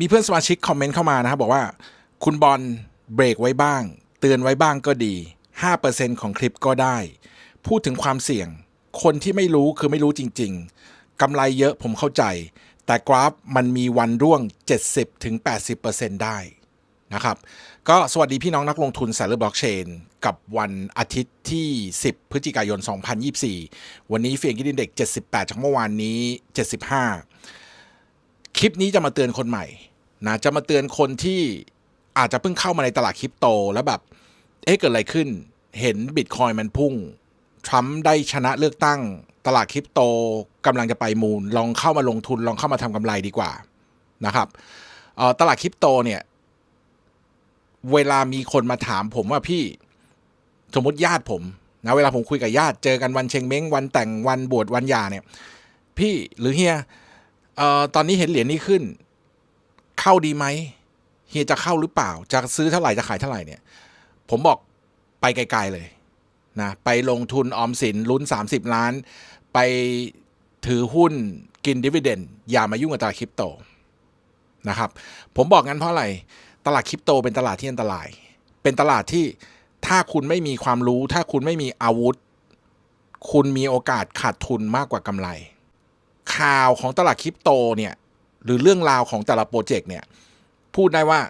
มีเพื่อนสมาชิกคอมเมนต์เข้ามานะครับ บอกว่า คุณบอลเบรกไว้บ้าง เตือนไว้บ้างก็ดี 5%ของคลิปก็ได้ พูดถึงความเสี่ยง คนที่ไม่รู้คือไม่รู้จริง ๆกำไรเยอะผมเข้าใจ แต่กราฟมันมีวันร่วง 70-80%ได้นะครับ ก็สวัสดีพี่น้องนักลงทุนสายเลือบล็อกเชน กับวันอาทิตย์ที่ 10 พฤศจิกายน 2024 วันนี้เฟียงกินเด็ก 78 จากเมื่อวานนี้ 75 คลิปนี้จะมาเตือนคนใหม่ นะจะมาเตือนคนที่อาจจะเพิ่งเข้ามาในตลาดคริปโต แล้วแบบ เอ๊ะเกิดอะไรขึ้น เห็นบิตคอยมันพุ่งทรัมป์ได้ชนะเลือกตั้ง ตลาดคริปโตกำลังจะไปมูล ลองเข้ามาลงทุน ลองเข้ามาทำกำไรดีกว่านะครับตลาดคริปโตเนี่ยเวลามีคนมาถามผมว่าพี่สมมติญาติผมนะเวลาผมคุยกับญาติเจอกันวันเชงเม้งวันแต่งวันบวชวันยาเนี่ย พี่หรือเฮียออตอนนี้เห็นเหรียญนี้ขึ้น เข้าดีไหมเฮียจะเข้าหรือเปล่า จะซื้อเท่าไหร่จะขายเท่าไหร่เนี่ย ผมบอกไปไกลๆเลยนะไปลงทุนออมสินลุ้น 30 ล้าน ไปถือหุ้นกินดิวิเดนอย่ามายุ่งกับตลาดคริปโตนะครับผมบอกงั้นเพราะอะไรตลาดคริปโตเป็นตลาดที่อันตราย เป็นตลาดที่ถ้าคุณไม่มีความรู้ ถ้าคุณไม่มีอาวุธ คุณมีโอกาสขาดทุนมากกว่ากำไร ข่าวของตลาดคริปโตเนี่ย หรือเรื่องราวของแต่ละโปรเจกต์เนี่ย พูดได้ว่า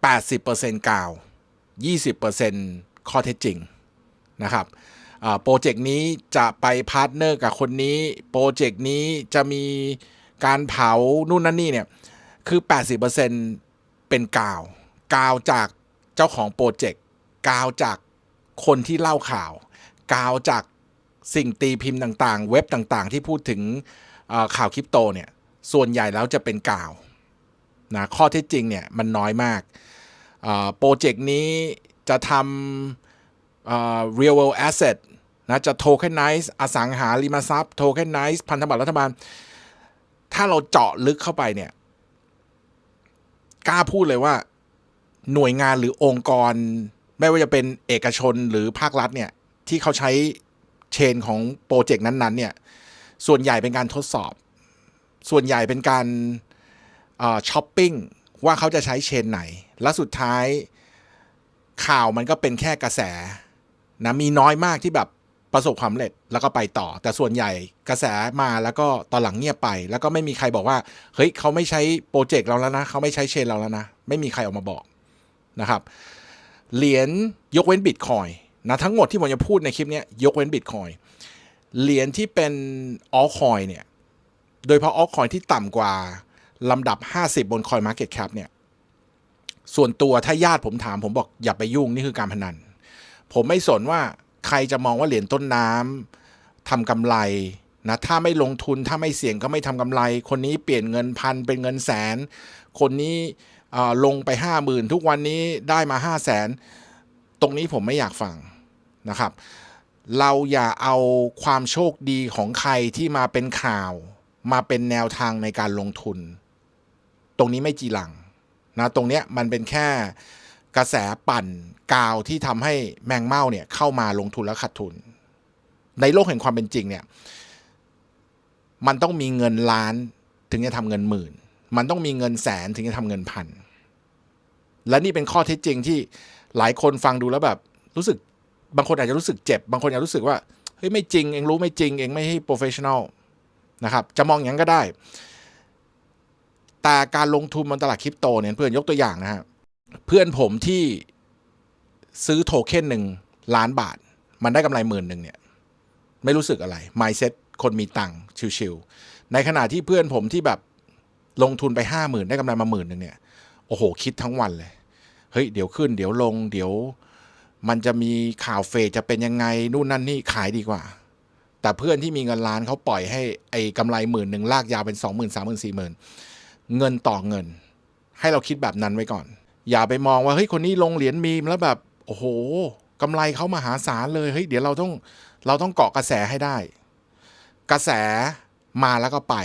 80%กาว 20%ข้อเท็จจริงนะครับโปรเจกต์นี้จะไปพาร์ทเนอร์กับคนนี้ โปรเจกต์นี้จะมีการเผานู่นนั่นนี่เนี่ย คือ 80%เป็นกาว กาวจากเจ้าของโปรเจกต์กาวจากคนที่เล่าข่าว กาวจากสิ่งตีพิมพ์ต่างๆ เว็บต่างๆ ที่พูดถึงข่าวคริปโตเนี่ย ส่วนใหญ่แล้วจะเป็นกาวนะข้อเท็จจริงเนี่ยมันน้อยมากโปรเจกต์นี้จะทำ real world asset นะจะ tokenize อสังหาริมทรัพย์ tokenize พันธบัตรรัฐบาล ถ้าเราเจาะลึกเข้าไปเนี่ยกล้าพูดเลยว่าหน่วยงานหรือองค์กร ไม่ว่าจะเป็นเอกชนหรือภาครัฐเนี่ยที่เขาใช้เชนของโปรเจกต์นั้นๆเนี่ยส่วนใหญ่เป็นการทดสอบ ส่วนใหญ่เป็นการช้อปปิ้งว่าเขาจะใช้เชนไหน และสุดท้ายข่าวมันก็เป็นแค่กระแสนะมีน้อยมากที่แบบประสบความสำเร็จแล้วก็ไปต่อ แต่ส่วนใหญ่กระแสมาแล้วก็ตอนหลังเงียบไป แล้วก็ไม่มีใครบอกว่าเฮ้ยเขาไม่ใช้โปรเจกต์เราแล้วนะเขาไม่ใช้เชนเราแล้วนะ ไม่มีใครออกมาบอกนะครับเหรียญยกเว้นบิตคอยนะทั้งหมดที่ผมจะพูดในคลิปนี้ยยกเว้นบิตคอยเหรียญที่เป็นออลคอยเนี่ย โดยเฉพาะออลคอยที่ต่ำกว่าลำดับ 50 บน Coin Market Cap เนี่ย ส่วนตัวถ้าญาติผมถามผมบอกอย่าไปยุ่งนี่คือการพนัน ผมไม่สนว่าใครจะมองว่าเหรียญต้นน้ำทำกำไรนะถ้าไม่ลงทุนถ้าไม่เสี่ยงก็ไม่ทำกำไร คนนี้เปลี่ยนเงินพันเป็นเงินแสน คนนี้ลงไปห้าหมื่นทุกวันนี้ได้มาห้าแสนตรงนี้ผมไม่อยากฟังนะครับ เราอย่าเอาความโชคดีของใครที่มาเป็นข่าว มาเป็นแนวทางในการลงทุน ตรงนี้ไม่จีหลังนะตรงเนี้ยมันเป็นแค่กระแสปั่นกาวที่ทำให้แมงเม่าเนี่ยเข้ามาลงทุนแล้วขาดทุน ในโลกแห่งความเป็นจริงเนี่ยมันต้องมีเงินล้านถึงจะทำเงินหมื่น มันต้องมีเงินแสนถึงจะทำเงินพัน และนี่เป็นข้อเท็จจริงที่หลายคนฟังดูแล้วแบบรู้สึกบางคนอาจจะรู้สึกเจ็บ บางคนอาจจะรู้สึกว่าเฮ้ยไม่จริงเองรู้ไม่จริงเองไม่ให้โปรเฟชชั่ นะครับจะมองอย่างนั้นก็ได้ แต่การลงทุนบนตลาดคริปโตเนี่ยเพื่อนยกตัวอย่างนะฮะเพื่อนผมที่ซื้อโทเค็นหนึ่งล้านบาท มันได้กำไรหมื่นหนึ่งเนี่ยไม่รู้สึกอะไร mindset คนมีตังค์ชิวๆในขณะที่เพื่อนผมที่แบบลงทุนไปห้าหมื่นได้กำไรมาหมื่นหนึ่งเนี่ยโอ้โห คิดทั้งวันเลย เฮ้ย เดี๋ยวขึ้น เดี๋ยวลง เดี๋ยว มันจะมีข่าวเฟดจะเป็นยังไง นู่นนั่นนี่ขายดีกว่า แต่เพื่อนที่มีเงินล้านเขาปล่อยให้ไอ้กำไรหมื่นหนึ่งลากยาวเป็นสองหมื่นสามหมื่นสี่หมื่นเงินต่อเงิน ให้เราคิดแบบนั้นไว้ก่อน อย่าไปมองว่าเฮ้ยคนนี้ลงเหรียญมีมแล้วแบบโอ้โหกำไรเขามหาศาลเลยเฮ้ยเดี๋ยวเราต้องเราต้องเกาะกระแสให้ได้ กระแสมาแล้วก็ไป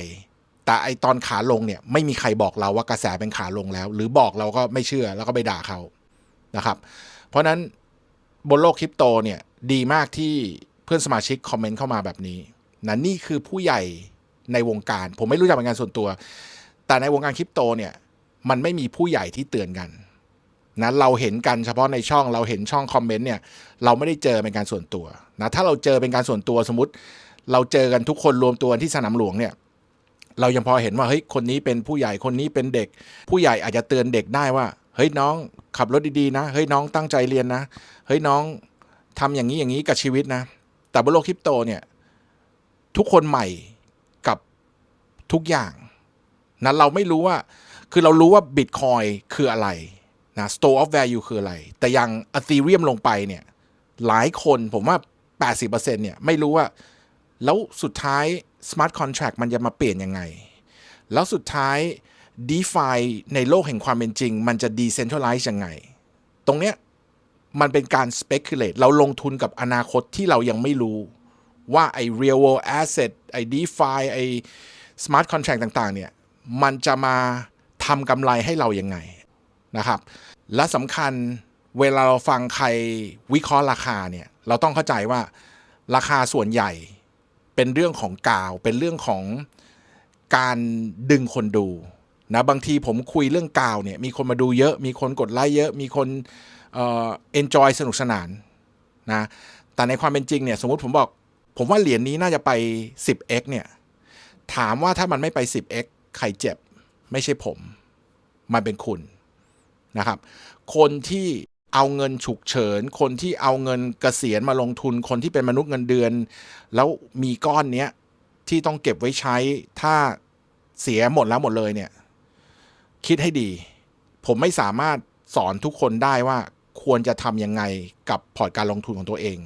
แต่ไอตอนขาลงเนี่ยไม่มีใครบอกเราว่ากระแสเป็นขาลงแล้ว หรือบอกเราก็ไม่เชื่อแล้วก็ไปด่าเขานะครับ เพราะนั้นบนโลกคริปโตเนี่ยดีมากที่ เพื่อนสมาชิกคอมเมนต์เข้ามาแบบนี้นะนี่คือผู้ใหญ่ในวงการ ผมไม่รู้จักเป็นงานส่วนตัว แต่ในวงการคริปโตเนี่ยมันไม่มีผู้ใหญ่ที่เตือนกันนะเราเห็นกันเฉพาะในช่องเราเห็นช่องคอมเมนต์เนี่ยเราไม่ได้เจอเป็นการส่วนตัวนะถ้าเราเจอเป็นการส่วนตัวสมมติ เราเจอกันทุกคนรวมตัวที่สนามหลวงเนี่ยเรายังพอเห็นว่าเฮ้ยคนนี้เป็นผู้ใหญ่คนนี้เป็นเด็ก ผู้ใหญ่อาจจะเตือนเด็กได้ว่าเฮ้ยน้องขับรถดีๆนะเฮ้ยน้องตั้งใจเรียนนะเฮ้ยน้องทำอย่างนี้อย่างนี้กับชีวิตนะ แต่บนโลกคริปโตเนี่ย ทุกคนใหม่กับทุกอย่างนะเราไม่รู้ว่า คือเรารู้ว่าบิตคอยคืออะไรนะ store of value คืออะไร แต่ย่าง Ethereum ลงไปเนี่ย หลายคนผมว่า 80%เนี่ยไม่รู้ว่า แล้วสุดท้าย smart contract มันจะมาเปลี่ยนยังไง แล้วสุดท้าย DeFi ในโลกแห่งความเป็นจริง มันจะ decentralize ยังไง ตรงเนี้ย มันเป็นการ speculate เราลงทุนกับอนาคตที่เรายังไม่รู้ว่าไอ้ real world asset ไอ้ DeFi ไอ้ smart contract ต่าง ๆ เนี่ย มันจะมาทำกำไรให้เรายังไงนะครับ และสำคัญเวลาเราฟังใครวิเคราะห์ราคาเนี่ย เราต้องเข้าใจว่าราคาส่วนใหญ่เป็นเรื่องของกาว เป็นเรื่องของการดึงคนดูนะบางทีผมคุยเรื่องกาวเนี่ย มีคนมาดูเยอะ มีคนกดไลค์เยอะ มีคน เอ่อ enjoy สนุกสนานนะแต่ในความเป็นจริงเนี่ยสมมติผมบอก ผมว่าเหรียญนี้น่าจะไป 10x เนี่ยถามว่าถ้ามันไม่ไป 10x ใครเจ็บ ไม่ใช่ผม มันเป็นคุณนะครับ คนที่เอาเงินฉุกเฉิน คนที่เอาเงินเกษียณมาลงทุน คนที่เป็นมนุษย์เงินเดือน แล้วมีก้อนเนี้ยที่ต้องเก็บไว้ใช้ถ้าเสียหมดแล้วหมดเลยเนี่ย คิดให้ดี ผมไม่สามารถสอนทุกคนได้ว่า ควรจะทำยังไงกับพอร์ตการลงทุนของตัวเอง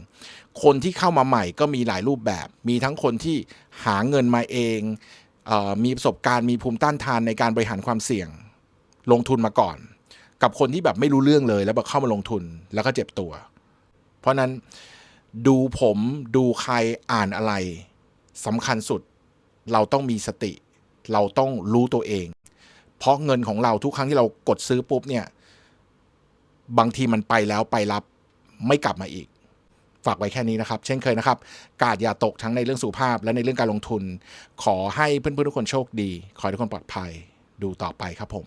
คนที่เข้ามาใหม่ก็มีหลายรูปแบบ มีทั้งคนที่หาเงินมาเองเออมีประสบการณ์มีภูมิต้านทานในการบริหารความเสี่ยง ลงทุนมาก่อน กับคนที่แบบไม่รู้เรื่องเลยแล้วแบบเข้ามาลงทุนแล้วก็เจ็บตัว เพราะนั้นดูผมดูใครอ่านอะไรสำคัญสุดเราต้องมีสติ เราต้องรู้ตัวเอง เพราะเงินของเราทุกครั้งที่เรากดซื้อปุ๊บเนี่ย บางทีมันไปแล้วไปรับไม่กลับมาอีก ฝากไว้แค่นี้นะครับ เช่นเคยนะครับ กาดอย่าตกทั้งในเรื่องสุขภาพและในเรื่องการลงทุน ขอให้เพื่อนๆทุกคนโชคดี ขอให้ทุกคนปลอดภัย ดูต่อไปครับผม